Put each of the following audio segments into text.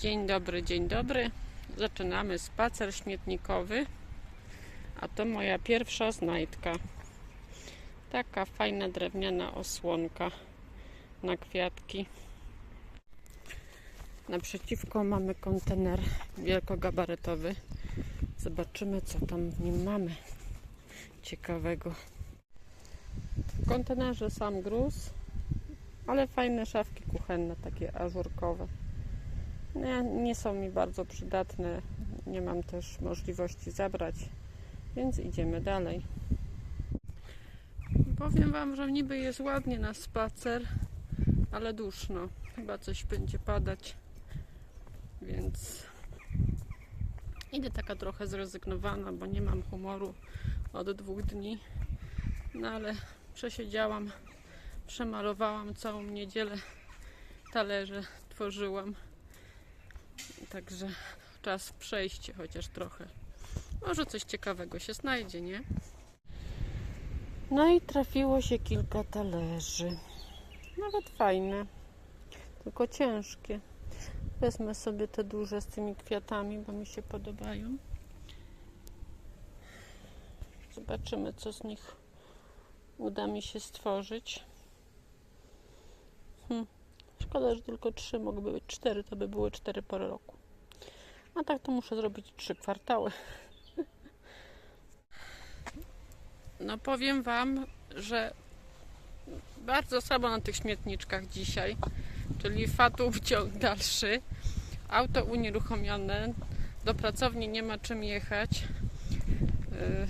Dzień dobry, dzień dobry. Zaczynamy spacer śmietnikowy. A to moja pierwsza znajdka. Taka fajna drewniana osłonka na kwiatki. Naprzeciwko mamy kontener wielkogabarytowy. Zobaczymy, co tam w nim mamy ciekawego. W kontenerze sam gruz, ale fajne szafki kuchenne, takie ażurkowe. Nie, nie są mi bardzo przydatne. Nie mam też możliwości zabrać, więc idziemy dalej. Powiem Wam, że niby jest ładnie na spacer, ale duszno. Chyba coś będzie padać, więc idę taka trochę zrezygnowana, bo nie mam humoru od dwóch dni. No ale przesiedziałam, przemalowałam całą niedzielę, talerze tworzyłam. Także czas przejście chociaż trochę. Może coś ciekawego się znajdzie, nie? No i trafiło się kilka talerzy. Nawet fajne, tylko ciężkie. Wezmę sobie te duże z tymi kwiatami, bo mi się podobają. Zobaczymy, co z nich uda mi się stworzyć. Hm. Szkoda, że tylko trzy mogłyby być cztery, to by były cztery pory roku. A tak to muszę zrobić trzy kwartały. No powiem Wam, że bardzo słabo na tych śmietniczkach dzisiaj, czyli fatów ciąg dalszy, auto unieruchomione, do pracowni nie ma czym jechać. Yy,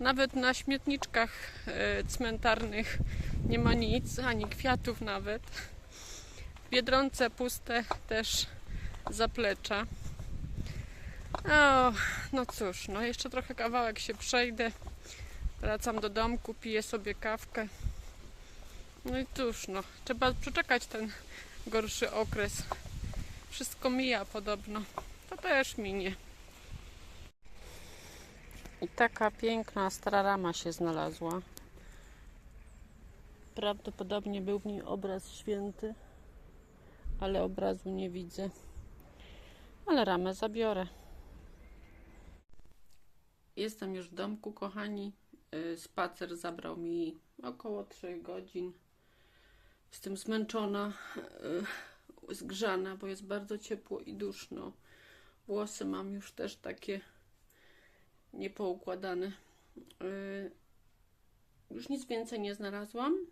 Nawet na śmietniczkach yy, cmentarnych nie ma nic, ani kwiatów nawet. Biedronce puste też zaplecza. O, no cóż, no jeszcze trochę kawałek się przejdę. Wracam do domku, piję sobie kawkę. No i cóż, no, trzeba przeczekać ten gorszy okres. Wszystko mija podobno. To też minie. I taka piękna stara rama się znalazła. Prawdopodobnie był w niej obraz święty, ale obrazu nie widzę. Ale ramę zabiorę. Jestem już w domku, kochani. Y, Spacer zabrał mi około 3 godzin. Jestem zmęczona, y, zgrzana, bo jest bardzo ciepło i duszno. Włosy mam już też takie niepoukładane. Y, Już nic więcej nie znalazłam,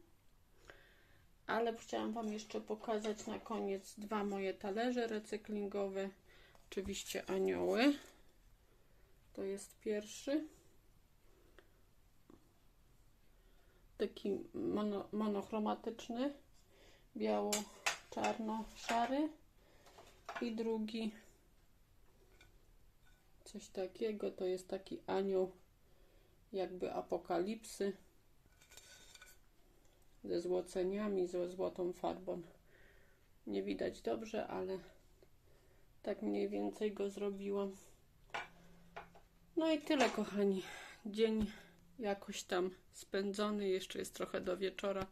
ale chciałam Wam jeszcze pokazać na koniec dwa moje talerze recyklingowe. Oczywiście anioły. To jest pierwszy. Taki mono, monochromatyczny, biało-czarno-szary. I drugi coś takiego. To jest taki anioł jakby apokalipsy ze złoceniami, ze złotą farbą. Nie widać dobrze, ale tak mniej więcej go zrobiłam. No i tyle, kochani. Dzień jakoś tam spędzony. Jeszcze jest trochę do wieczora.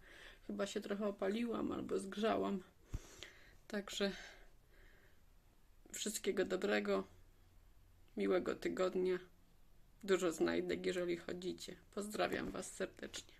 Chyba się trochę opaliłam albo zgrzałam. Także wszystkiego dobrego, miłego tygodnia. Dużo znajdek, jeżeli chodzicie. Pozdrawiam Was serdecznie.